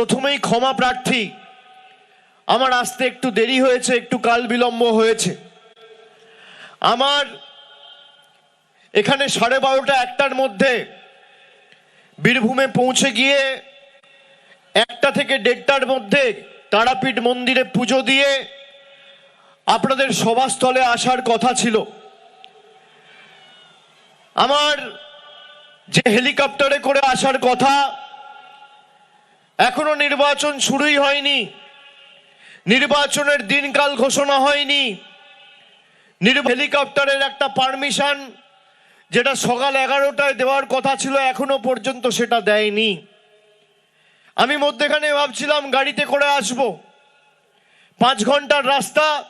প্রথমেই ক্ষমা প্রার্থী। আমার আসতে একটু দেরি হয়েছে, একটু কাল বিলম্ব হয়েছে। আমার এখানে সাড়ে বারোটা একটার মধ্যে বীরভূমে পৌঁছে গিয়ে একটা থেকে দেড়টার মধ্যে তারাপীঠ মন্দিরে পুজো দিয়ে আপনাদের সভাস্থলে আসার কথা ছিল। আমার যে হেলিকপ্টারে করে আসার কথা এখনও নির্বাচন শুরুই হয়নি। নির্বাচনের দিনকাল ঘোষণা হয়নি। হেলিকপ্টারের একটা পারমিশন, যেটা সকাল এগারোটায় দেওয়ার কথা ছিল, এখনও পর্যন্ত সেটা দেয়নি। আমি মধ্যেখানে ভাবছিলাম গাড়িতে করে আসব। পাঁচ ঘণ্টার রাস্তা।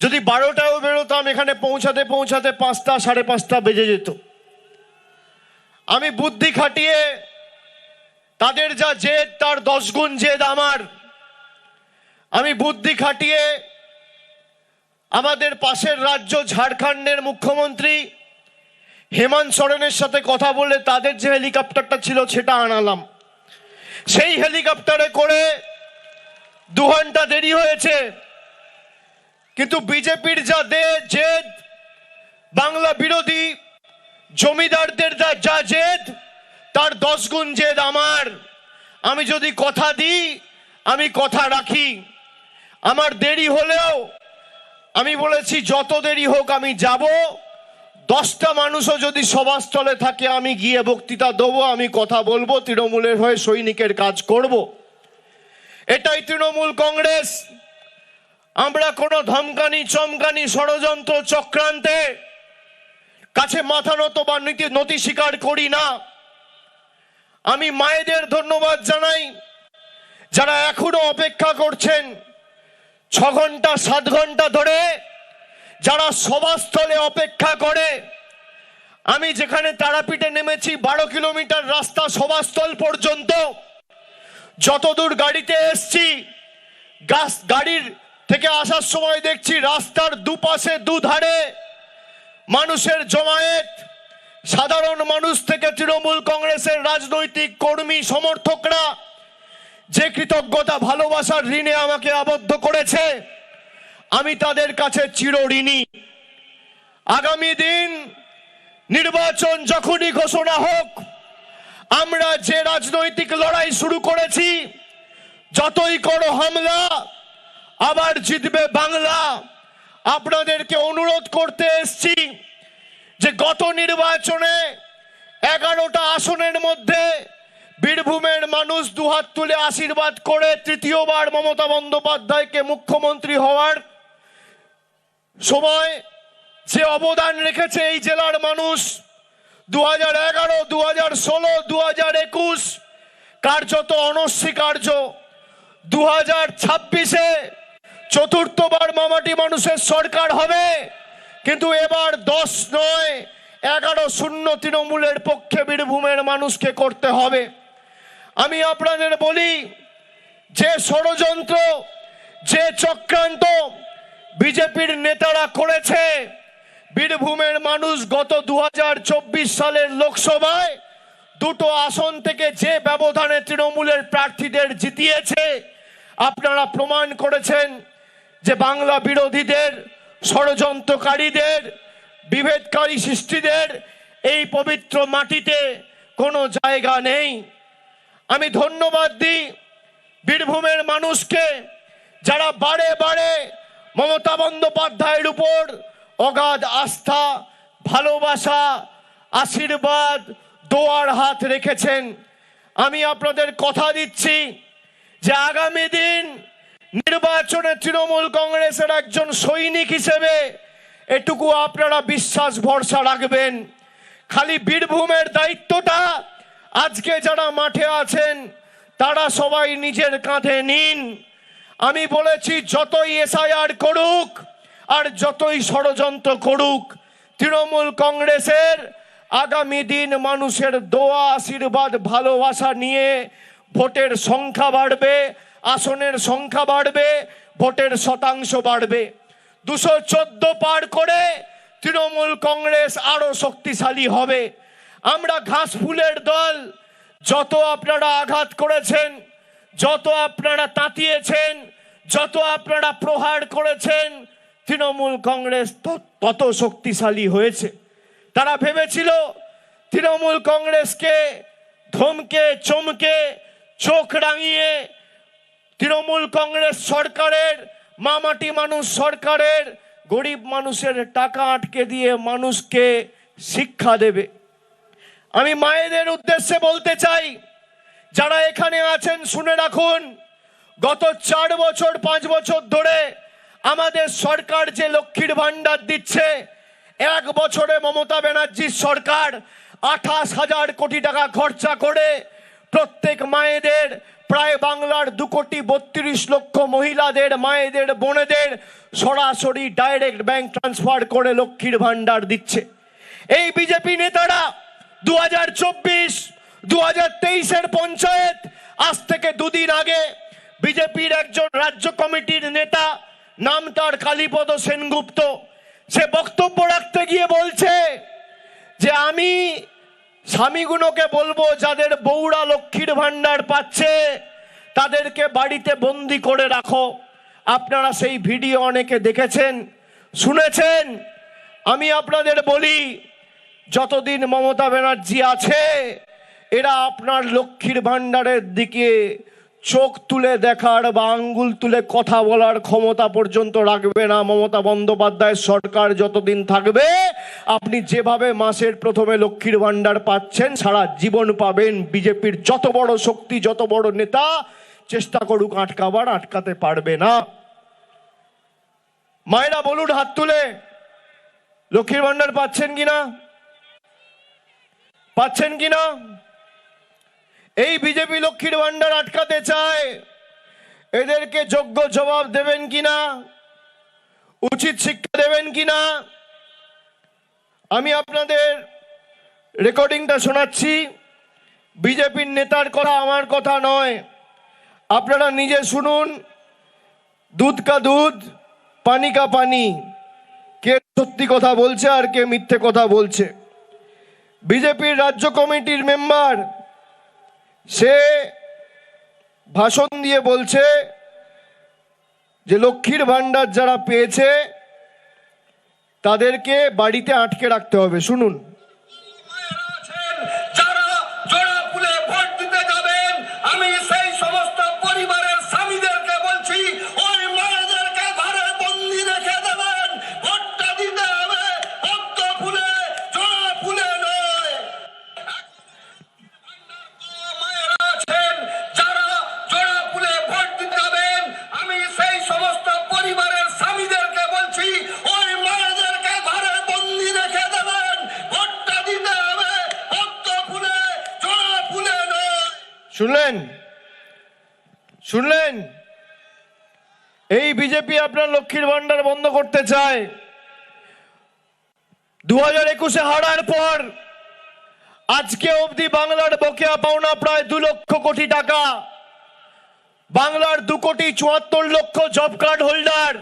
যদি বারোটায়ও বেরোতাম, এখানে পৌঁছাতে পৌঁছাতে পাঁচটা, সাড়ে পাঁচটা বেজে যেত। আমি বুদ্ধি খাটিয়ে তাদের যা জেদ, তার দশ গুণ জেদ আমার। আমি বুদ্ধি খাটিয়ে আমাদের পাশের রাজ্য ঝাড়খণ্ডের মুখ্যমন্ত্রী হেমন্ত সোরেনের সাথে কথা বলে তাদের যে হেলিকপ্টারটা ছিল সেটা আনালাম। সেই হেলিকপ্টারে করে দু ঘণ্টা দেরি হয়েছে, কিন্তু বিজেপির যা দে, জেদ, বাংলা বিরোধী জমিদারদের যা যা জেদ তার দশ গুণ জেদ আমার। আমি যদি কথা দিই, আমি কথা রাখি। আমার দেরি হলেও আমি বলেছি, যত দেরি হোক আমি যাব। দশটা মানুষও যদি সভাস্থলে থাকে, আমি গিয়ে বক্তৃতা দেবো, আমি কথা বলব, তৃণমূলের হয়ে সৈনিকের কাজ করব। এটাই তৃণমূল কংগ্রেস। আমরা কোনো ধমকানি, চমকানি ষড়যন্ত্র চক্রান্তে কাছে মাথা নত বা নীতি নতি স্বীকার করি না। আমি মায়েদের ধন্যবাদ জানাই, যারা এখনও অপেক্ষা করছেন ছ ঘণ্টা, সাত ঘণ্টা ধরে, যারা সভাস্থলে অপেক্ষা করে। আমি যেখানে তারাপীঠে নেমেছি, বারো কিলোমিটার রাস্তা সভাস্থল পর্যন্ত। যতদূর গাড়িতে এসছি, গাছ, গাড়ির থেকে আসার সময় দেখছি রাস্তার দুপাশে দুধারে মানুষের জমায়েত। সাধারণ মানুষ থেকে তৃণমূল কংগ্রেসের রাজনৈতিক কর্মী সমর্থকরা যে কৃতজ্ঞতা ভালোবাসার ঋণে আমাকে আবদ্ধ করেছে, আমি তাদের কাছে চিরঋণী আগামী দিন নির্বাচন যখনই ঘোষণা হোক, আমরা যে রাজনৈতিক লড়াই শুরু করেছি, যতই করো হামলা, আবার জিতবে বাংলা। আপনাদেরকে অনুরোধ করতে এসছি যে গত নির্বাচনে এগারোটা আসনের মধ্যে বীরভূমের মানুষ দুহাত তুলে আশীর্বাদ করে তৃতীয়বার মমতা বন্দ্যোপাধ্যায়কে মুখ্যমন্ত্রী হওয়ার সময় যে অবদান রেখেছে এই জেলার মানুষ দু হাজার এগারো দু হাজার ষোলো দু হাজার একুশ কার্যত অনস্বীকার্য। দু হাজার ছাব্বিশে চতুর্থবার মামাটি মানুষের সরকার হবে, কিন্তু এবার দশ নয়, এগারো শূন্য তৃণমূলের পক্ষে বীরভূমের মানুষকে করতে হবে। আমি আপনাদের বলি, যে ষড়যন্ত্র, যে চক্রান্ত বিজেপির নেতারা করেছে, বীরভূমের মানুষ গত দু হাজার চব্বিশ সালের লোকসভায় দুটো আসন থেকে যে ব্যবধানে তৃণমূলের প্রার্থীদের জিতিয়েছে, আপনারা প্রমাণ করেছেন যে বাংলা বিরোধীদের, ষড়যন্ত্রকারীদের, বিভেদকারী সৃষ্টিদের এই পবিত্র মাটিতে কোনো জায়গা নেই। আমি ধন্যবাদ দিই বীরভূমের মানুষকে যারা বারে বারে মমতা বন্দ্যোপাধ্যায়ের উপর অগাধ আস্থা, ভালোবাসা, আশীর্বাদ, দোয়ার হাত রেখেছেন। আমি আপনাদের কথা দিচ্ছি যে আগামী দিন নির্বাচনে তৃণমূল কংগ্রেসের একজন সৈনিক হিসেবে এটুকু আপনারা বিশ্বাস, ভরসা রাখবেন। খালি বীরভূমের দায়িত্বটা আজকে যারা মাঠে আছেন, তারা সবাই নিজের কাঁধে নিন। আমি বলেছি, যতই এসআইআর করুক আর যতই ষড়যন্ত্র করুক, তৃণমূল কংগ্রেসের আগামী দিন মানুষের দোয়া, আশীর্বাদ, ভালোবাসা নিয়ে ভোটের সংখ্যা বাড়বে, আসনের সংখ্যা বাড়বে, ভোটের শতাংশ বাড়বে। দুশো চোদ্দ পার করে তৃণমূল কংগ্রেস আরও শক্তিশালী হবে। আমরা ঘাস ফুলের দল, যত আপনারা আঘাত করেছেন, যত আপনারা তাতিয়েছেন, যত আপনারা প্রহার করেছেন, তৃণমূল কংগ্রেস তত শক্তিশালী হয়েছে। তারা ভেবেছিল তৃণমূল কংগ্রেসকে ধমকে, চমকে, চোখ রাঙিয়ে তৃণমূল কংগ্রেস সরকারের, মামাটি মানুষ সরকারের, গরিব মানুষের টাকা আটকে দিয়ে মানুষকে শিক্ষা দেবে। আমি মায়েদের উদ্দেশ্যে বলতে চাই, যারা এখানে আছেন, শুনে রাখুন, গত চার বছর, পাঁচ বছর ধরে আমাদের সরকার যে লক্ষ্মীর ভাণ্ডার দিচ্ছে, এক বছরে মমতা ব্যানার্জির সরকার আঠাশ হাজার কোটি টাকা খরচা করে প্রত্যেক মায়েদের, প্রায় বাংলার দু কোটি বত্রিশ লক্ষ মহিলাদের, মায়েদের, বোনেদের সরাসরি ডাইরেক্ট ব্যাংক ট্রান্সফার করে লক্ষ্মীর ভাণ্ডার দিচ্ছে। এই বিজেপি নেতারা দু হাজার চব্বিশ দু হাজার তেইশের পঞ্চায়েত, আজ থেকে দুদিন আগে বিজেপির একজন রাজ্য কমিটির নেতা, নাম তার কালীপদ সেনগুপ্ত, সে বক্তব্য রাখতে গিয়ে বলছে যে আমি স্বামীগুলোকে বলব যাদের বউরা লক্ষ্মীর ভাণ্ডার পাচ্ছে, তাদেরকে বাড়িতে বন্দি করে রাখো। আপনারা সেই ভিডিও অনেকে দেখেছেন, শুনেছেন। আমি আপনাদের বলি যতদিন মমতা ব্যানার্জি আছে, এরা আপনার লক্ষ্মীর ভাণ্ডারের দিকে চোখ তুলে দেখার বা আঙ্গুল তুলে কথা বলার ক্ষমতা পর্যন্ত রাখবে না মমতা বন্দ্যোপাধ্যায়ের সরকার যতদিন থাকবে। আপনি যেভাবে মাসের প্রথমে লক্ষ্মীর ভাণ্ডার পাচ্ছেন, সারা জীবন পাবেন বিজেপির যত বড় শক্তি, যত বড় নেতা, চেষ্টা করুক আটকাবার, আটকাতে পারবে না। মায়েরা, বলুন হাত তুলে। লক্ষ্মীর ভাণ্ডার পাচ্ছেন কিনা? পাচ্ছেন কি না? এই বিজেপি লক্ষ্মীর ভাণ্ডার আটকাতে চায়। এদেরকে যোগ্য জবাব দেবেন কিনা উচিত শিক্ষা দেবেন কিনা আমি আপনাদের রেকর্ডিংটা শোনাচ্ছি। বিজেপির নেতার কথা আমার কথা নয়। আপনারা নিজে শুনুন। দুধ কা দুধ, পানি কা পানি। কে সত্যি কথা বলছে আর কে মিথ্যে কথা বলছে? বিজেপির রাজ্য কমিটির মেম্বার, সে ভাষণ দিয়ে বলছে যে লক্ষ্মীর ভাণ্ডার যারা পেয়েছে, তাদেরকে বাড়িতে আটকে রাখতে হবে। শুনুন। শুনলেন? শুনলেন? এই বিজেপি আপনার লক্ষ্মীর ভান্ডার বন্ধ করতে চায়। দু হাজার একুশে হারার পর আজকে অবধি বাংলার বকেয়া পাওনা প্রায় দু লক্ষ কোটি টাকা। বাংলার দু কোটি চুয়াত্তর লক্ষ জব কার্ড হোল্ডার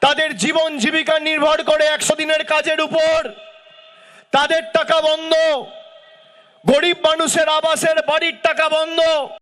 তাদের জীবন জীবিকা নির্ভর করে একশো দিনের কাজের উপর। তাদের টাকা বন্ধ। গরিব মানুষের আবাসের বাড়ির টাকা বন্ধ।